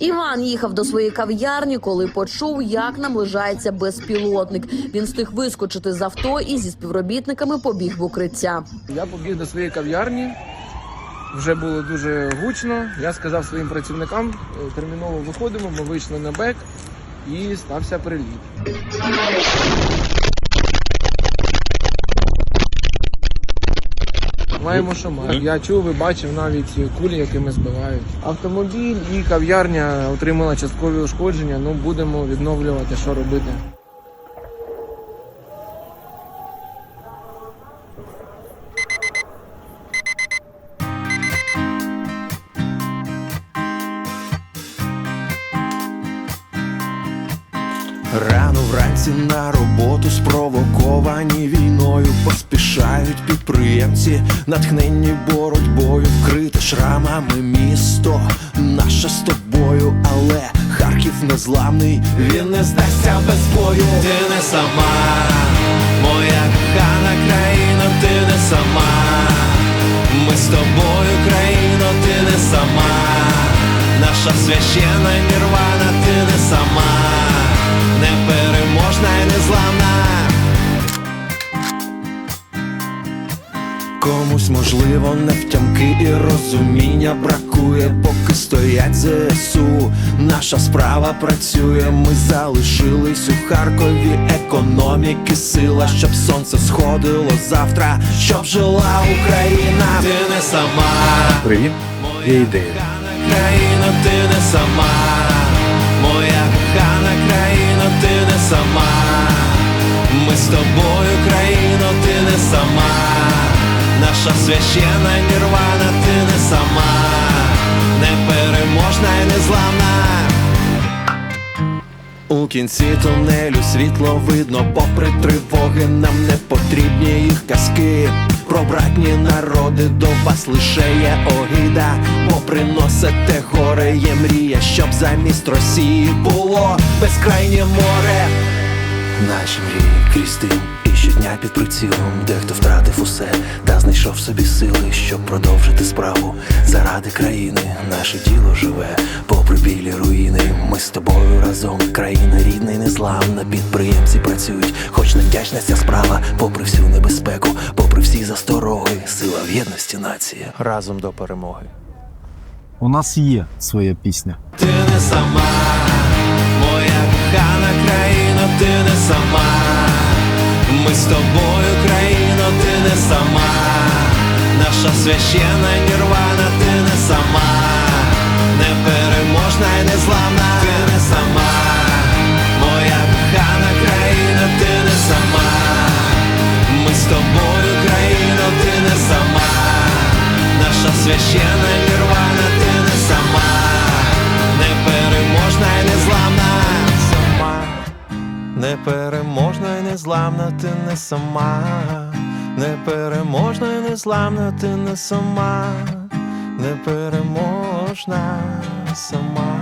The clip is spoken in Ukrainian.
Іван їхав до своєї кав'ярні, коли почув, як наближається безпілотник. Він встиг вискочити з авто і зі співробітниками побіг в укриття. Я побіг до своєї кав'ярні. Вже було дуже гучно. Я сказав своїм працівникам, е, терміново виходимо. Ми вийшли на бек і стався приліт. Маємо, що маємо. Я чув ви бачив навіть кулі, якими збивають. Автомобіль і кав'ярня отримала часткові ушкодження. Ну будемо відновлювати, що робити. Рано вранці на роботу спровоковані війною поспішають підприємці, натхненні боротьбою, вкрите шрамами місто наше з тобою, але Харків незламний, він не здасться без бою. Ти не сама, моя кохана країна, ти не сама. Ми з тобою, країно, ти не сама. Наша священна нірвана, ти не сама, непереможна і незламна. Комусь можливо не втямки і розуміння бракує, поки стоять ЗСУ. Наша справа працює, ми залишились у Харкові. Економіки, сила, щоб сонце сходило завтра, щоб жила Україна. Ти не сама. Привіт, Моя ідея. країна, ти не сама. Моя кохана з тобою, країно, ти не сама. Наша священна нірвана, ти не сама. Непереможна і незламна. У кінці тунелю світло видно, попри тривоги, нам не потрібні їх казки. Про братні народи до вас лише є огида, бо приносите горе, є мрія, щоб замість Росії було безкрайнє море. Наші мрії крізь дим і щодня під прицілом Дехто втратив усе та знайшов собі сили, щоб продовжити справу заради країни. Наше діло живе, попри білі руїни. Ми з тобою разом, країна рідна і незламна. Підприємці працюють, хоч не вдячна ця справа, попри всю небезпеку, попри всі застороги, сила в єдності нації. Разом до перемоги. У нас є своя пісня. Ти не сама, ти не сама. Ми з тобою, країно, ти не сама. Наша священна нірвана, ти не сама. Непереможна і незламна, ти не сама. Моя кохана країна, ти не сама. Ми з тобою, країно, ти не сама. Наша священна Непереможна і незламна, ти не сама. Непереможна і незламна, ти не сама. Непереможна сама.